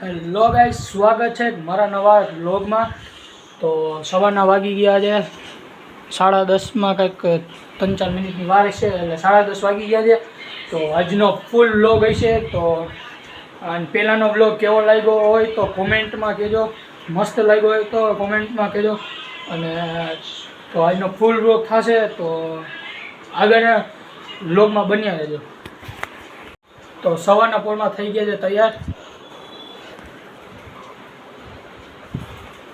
Hello ગાઈ સ્વાગત છે મારા નવા બ્લોગમાં તો સવારના વાગી ગયા છે. સાડા દસમાં કંઈક ત્રણ ચાર મિનિટની વાર છે એટલે સાડા દસ વાગી ગયા છે. તો આજનો ફૂલ વ્લોગ હશે. તો અને પહેલાંનો વ્લોગ કેવો લાગ્યો હોય તો કોમેન્ટમાં કહેજો. મસ્ત લાગ્યો હોય તો કોમેન્ટમાં કહેજો. અને તો આજનો ફૂલ વ્લોગ થશે તો આગળના બ્લોગમાં બન્યા રહેજો. તો સવારના પોળમાં થઈ ગયા છે તૈયાર.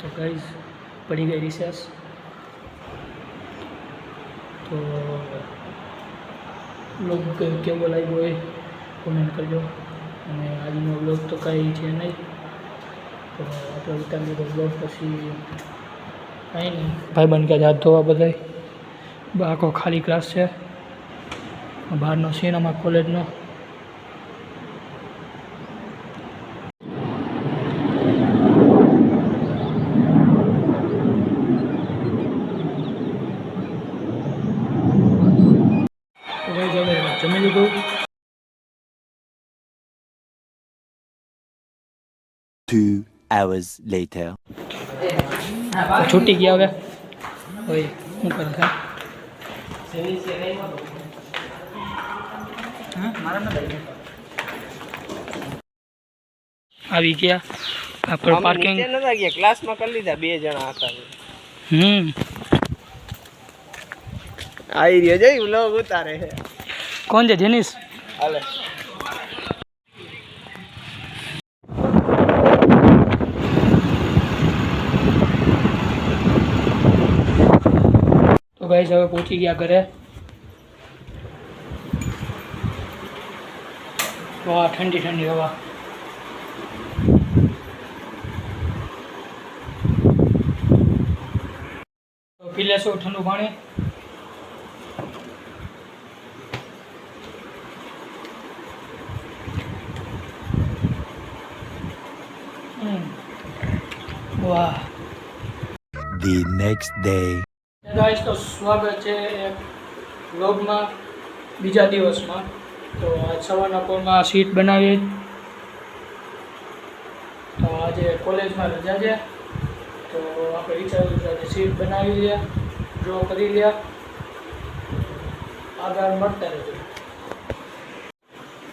તો ગાઈઝ પડી ગઈ રિસેસ તો બ્લોગ કેવો લાગ્યો હોય કોમેન્ટ કરજો. અને આજનો બ્લોગ તો કાંઈ છે નહીં. તો આપણે ઉતારી લીધો બ્લોગ પછી કાંઈ નહીં. ભાઈબંધ કે હાથ ધોવા બધાય. આખો ખાલી ક્લાસ છે. બહારનો સીન કોલેજનો Two hours later. છૂટી ગયા હવે ઓય શું કરે છે આવી ગયા આપણે પાર્કિંગ નતા ગયા ક્લાસમાં કરી લીધા બે જણા હતા હમ આવી રહ્યો જઈ વ્લોગ ઉતારે છે કોણ છે જેનિસ હાલે તો ગાઈસ હવે પહોંચી ગયા ઘરે વાહ ઠંડી ઠંડી હવા તો પી લેશું ઠંડુ પાણી હમ. વાહ The next day. ગાઈસ તો સ્વાગત છે એક વ્લોગમાં બીજા દિવસમાં. તો આજ સવારના કોલમાં સીટ બનાવી. તો આજે કોલેજમાં રજા છે. તો આપણે વિચાર્યું કે આજે સીટ બનાવી લે ડ્રો કરી લે આગળ મળતા રહેજો.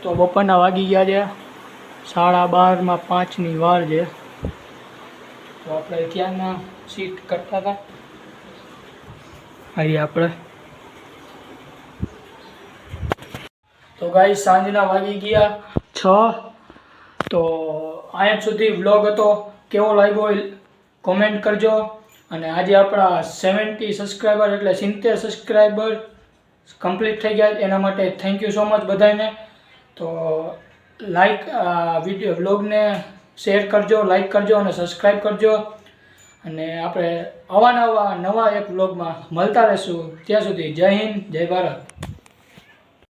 તો બપોરના વાગી ગયા છે. સાડા બારમાં પાંચની વાર છે. તો આપણે ત્યાંના સીટ કરતા હતા? આવી આપણે. તો ગાઈ સાંજના વાગી ગયા છ. તો અહીંયા સુધી વ્લોગ હતો. કેવો લાગ્યો કોમેન્ટ કરજો. અને આજે આપણા સેવન્ટી સબસ્ક્રાઈબર એટલે સિત્તેર સબસ્ક્રાઈબર કમ્પ્લીટ થઈ ગયા એના માટે થેન્ક યુ સો મચ બધાને. તો લાઈક વીડિયો વ્લોગને શેર કરજો લાઈક કરજો અને સબસ્ક્રાઈબ કરજો. અને આપણે અવાનવા નવા એક બ્લોગમાં મળતા રહીશું. ત્યાં સુધી જય હિન્દ જય ભારત.